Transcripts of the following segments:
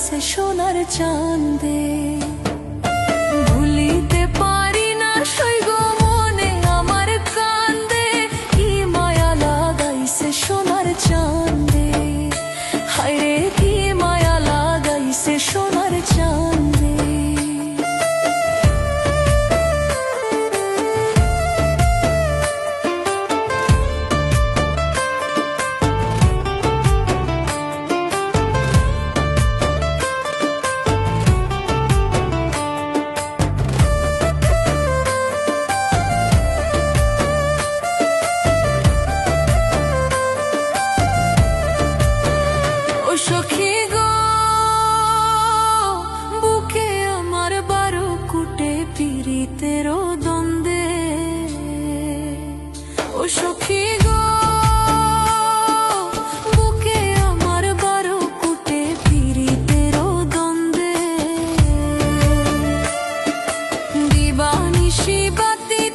লাগাইছে সোনার চাঁদে। দ্বন্দ্বে। ও আমার বারো কুটে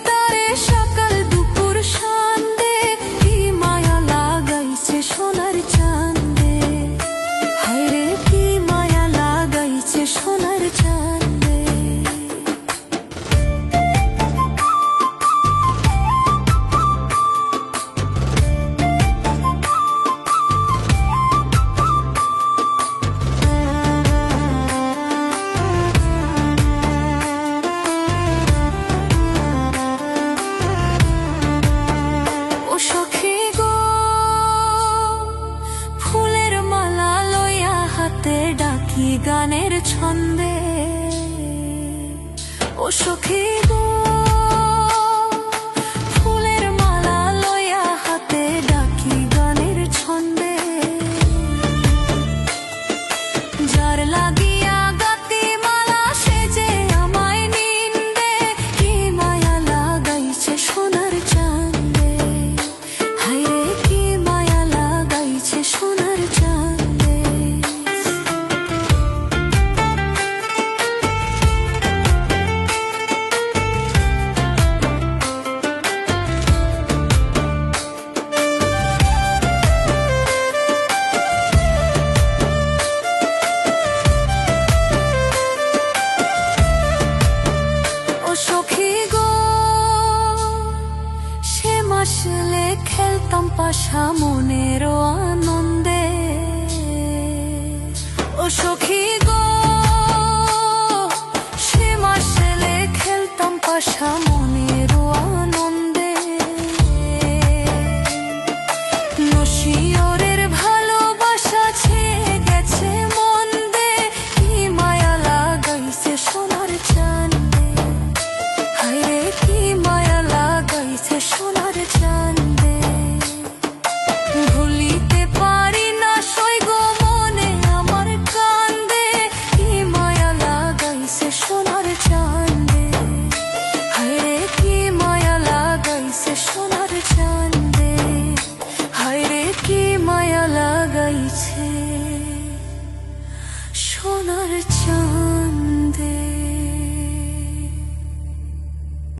তারে সকাল দুপুর মায়া লাগাইছে সোনার হায়রে, কি মায়া লাগাইছে ডাকি গানের ছন্দে, ও সখী গো, ফুলের মালা লইয়া হাতে ডাকি গানের ছন্দে। যার লাগিয়া মালা কি মায়া লাগাইছে কি মায়া লাগাইছে সোনার চাঁদে পাশা মনের আনন্দে। ও সখী গো, সে মাসলে খেলতাম পাশা মনের আনন্দে। নসিয়রের ভালোবাসা ছেয়ে গেছে মন দে কি মায়া লাগাইছে সোনার চান্দে। হায়রে কি মায়া লাগাইছে সোনার চান্দে।